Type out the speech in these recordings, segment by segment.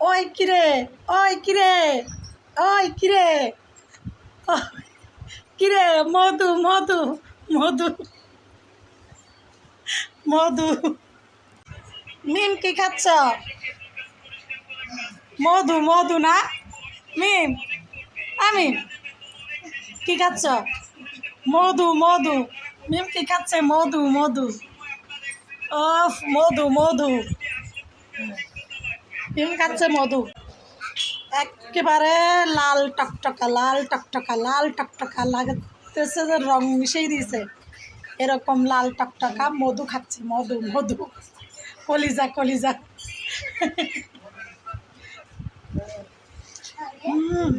ওই কিরে ওই কিরে ওই কিরে কিরে মধু মধু মধু মধু মিম কি খাচ্ছ? মধু মধু না মিম আমি। কি খাচ্ছ? মধু মধু মিম কি খাচ্ছে? মধু মধু অফ মধু মধু মিম খাচ্ছে মধু। একেবারে লাল টকটকা লাল টকটকা লাল টকটকা লাগতেছে যে রং মিশিয়ে দিয়েছে। এরকম লাল টকটকা মধু খাচ্ছে, মধু মধু। কলিজা কলিজা। হুম।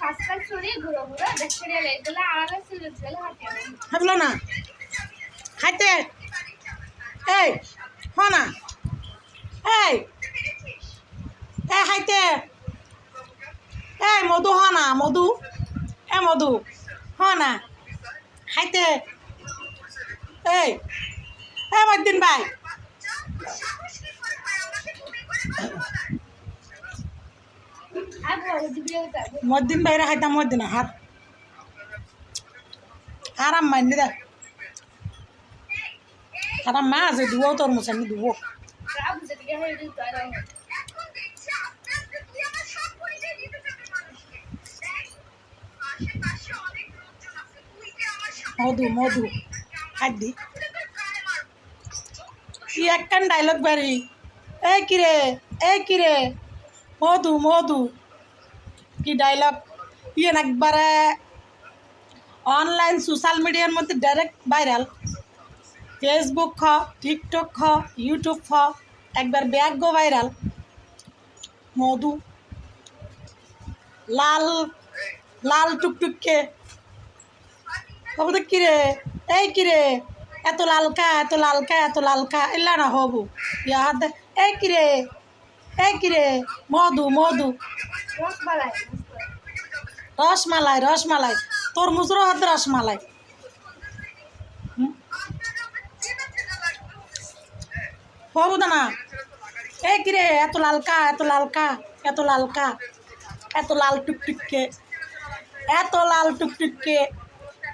হাতে হাঁটলো না? খাইতে এই হ না এই এ খাইতে এই, মধু হ না মধু। এ মধু। হ না খাইতে এই এ মদিন ভাই। মদিন ভাইরা খাইতাম মদিন হাত। আরাম মাইনি দে। আরাম মা আছে দুও তোর মুসানি আর মধু মধু। খাদ্যি কি একখান ডায়লগ বাড়ি। এই কিরে এই কিরে। মধু মধু। কি ডায়লগ ইয়ে একবারে অনলাইন সোশ্যাল মিডিয়ার মধ্যে ডাইরেক্ট ভাইরাল ফেসবুক খ টিকটক খ ইউটিউব খ একবার ব্যাগ গো ভাইরাল মধু, লাল লাল টুকটুককে বাবু তো কিরে? এই কিরে? এত লালকা এত লালকা এত লালকা এলা না হবু। ইয়াদ এই কিরে? এই কিরে? মধু মধু। রসমালাই রসমালাই। তরমুজরও হাতে রসমালাই। হবু না এই কিরে এত লালকা এত লালকা এত লালকা, এত লাল টুকটুককে, এত লাল টুকটুককে।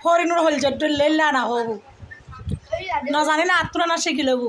হরিণুর হল জড্ড লেল্লা না হবু। না জানি না আত্মরা না শিখি লবু।